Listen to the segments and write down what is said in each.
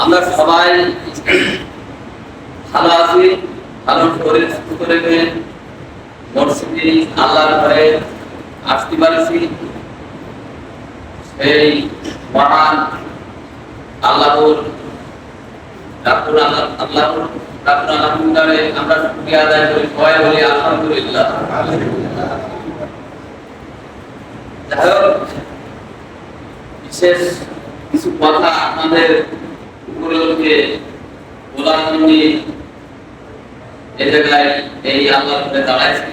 আমরা সবাই ভালো আছি, ভালো সুস্থ করে মসজিদে আল্লাহর ঘরে আসতে পারছি। সেই মহান আল্লাহর ডাকুর আল্লাহ আল্লাহর ডাকুর আলহামদুলিল্লাহ আমরা শুকরিয়া আদায় করি, সবাই বলি আলহামদুলিল্লাহ। বিশেষ কিছু কথা আপনাদের উপলক্ষে বলার জন্য এই জায়গায় এই আল্লাহর উপরে দাঁড়াইছি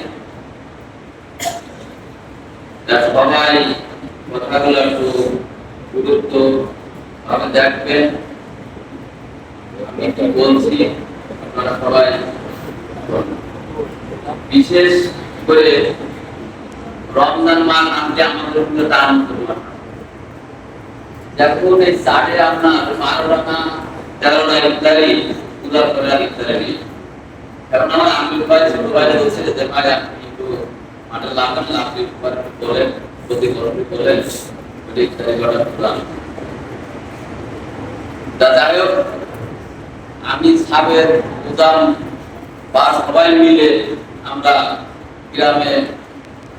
সবাই কথাগুলো একটু গুরুত্ব ভাবে দেখবেন। আমি কি বলছি, আপনারা সবাই বিশেষ করে রমজান মাস দেখুন এই সাড়ে আপনার ইত্যাদি করে এখন আমার ভাই আপনি মাঠে আপনি বলেন প্রতি করবি বলেন ইত্যাদি করার যাই হোক, আমি সাবের উদাম বা সবাই মিলে আমরা গ্রামে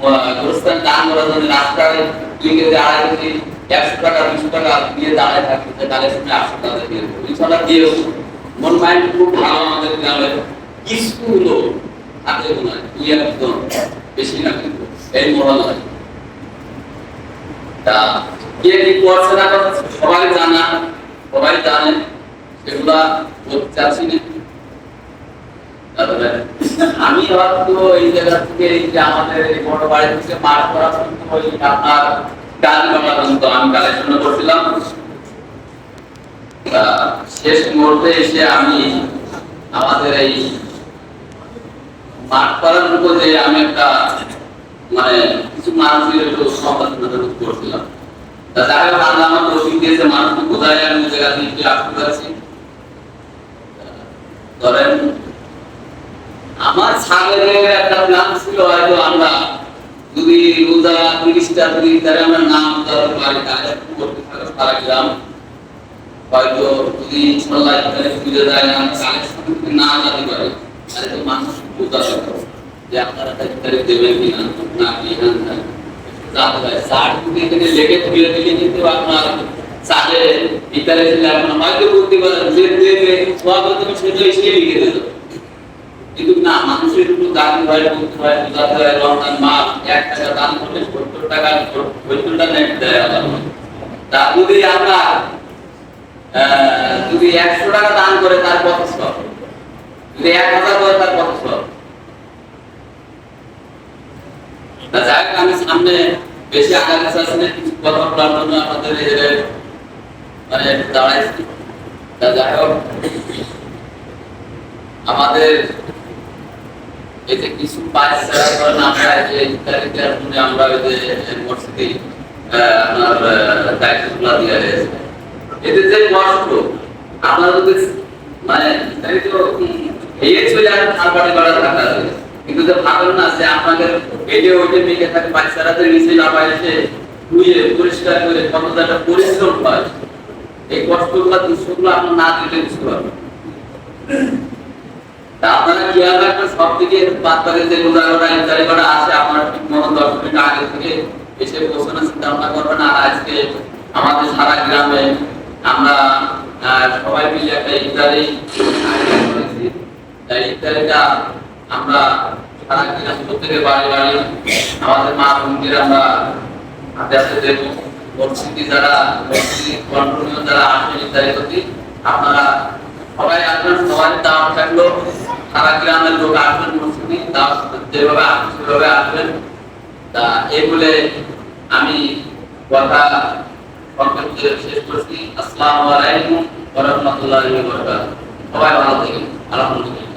গোরস্থান দান করার জন্য রাস্তায় দুই কেজি আড়াই কেজি, একশো টাকা দুশো টাকা দিয়ে দাঁড়ায় থাকছে যে কালেকশনে আসছে তাদের দিয়ে। ইনশাল্লাহ দিয়েও মন মাইন্ড খুব ভালো আমাদের গ্রামের কিছু লোক হাতে গোনা দুই একজন, বেশি না কিন্তু, এই মহল হয় তা, কে কি করছে না সবাই জানা, সবাই জানে বলতে চাচ্ছি না আমি হয়তো এই জায়গা থেকে এই যে আমাদের এই বড় বাড়ি থেকে মাঠ করা ওই আপনার গান আমি করছিলাম। শেষ মুহূর্তে এসে আমি আমাদের এই মাঠ করার আমি একটা মানে কিছু মানুষের একটু করছিলাম। তা আমার তৌফিক দিয়েছে, মানুষকে বোঝায়, আমি জায়গা থেকে আসতে পারছি ধরেন আমার ছাগলের একটা প্ল্যান ছিল হয়তো আমরা যদি রোজা তিরিশটা যদি তাহলে আমরা নাম ধরতে পারি, তাহলে একটু করতে থাকো সারা গ্রাম। হয়তো যদি ইনশাল্লাহ এখানে পুজো দেয় না কালেকশন যদি না জানতে পারি। তাহলে তো মানুষ বোঝা দরকার যে আপনারা তারিখ দেবেন কিনা না কি না না। জানতে পারে ষাট যদি এখানে লেগে তুলে দিলে কিন্তু আপনার সালে ইতালে ছিল আপনার হয়তো বলতে পারেন যে দেবে সব তুমি সেটা এসে লিখে দিল। কিন্তু না মানুষের একটু দান হয় করতে হয় বোঝাতে হয় রমজান মাস এক টাকা দান করলে সত্তর টাকা সত্তরটা নেট দেয় তা যদি আমরা যদি একশো টাকা দান করে তার কত সব যদি এক হাজার করে তার কত সব যাই হোক, আমি সামনে বেশি আগামী চাচ্ছি না কিছু কথা বলার জন্য আমাদের মানে দাঁড়াইছি। তা যাই হোক আমাদের যে কিছু পাঁচ করেন আমরা যে যে এতে কষ্ট মানে তো কিন্তু যে ভাবেন না যে আপনাদের যে ওইটা মেঘে থাকে, বাচ্চারাদের নিচে নামায় এসে পরিষ্কার করে কত একটা পরিশ্রম হয়, এই কষ্টগুলো, দুঃখগুলো আপনার না দিলে বুঝতে পারবেন। তা আপনারা খেয়াল রাখবেন সব থেকে বাকি যে রোজা করা ইত্যাদি করা আছে আপনারা ঠিক মতো দশ মিনিট আগে থেকে এসে পৌঁছানোর চিন্তা করবেন। আর আজকে আমাদের সারা গ্রামে আমরা সবাই মিলে একটা ইফতারি তাই ইফতারিটা আমরা সারা গ্রাম প্রত্যেকের বাড়ি বাড়ি, আমাদের মা বোনদের আমরা হাতে হাতে দেবো। মসজিদে যারা কন্ট্রোল যারা আসবেন ইত্যাদি প্রতি, আপনারা সবাই আসবেন, সবাই দাওয়াত থাকল। সারা গ্রামের লোক আসবেন মসজিদে তা যেভাবে আসবেন সেভাবে আসবেন, তা এই বলে আমি কথা শেষ করছি। আসসালামু আলাইকুম ওয়া সবাই ভালো থাকেন। আলহামদুলিল্লাহ।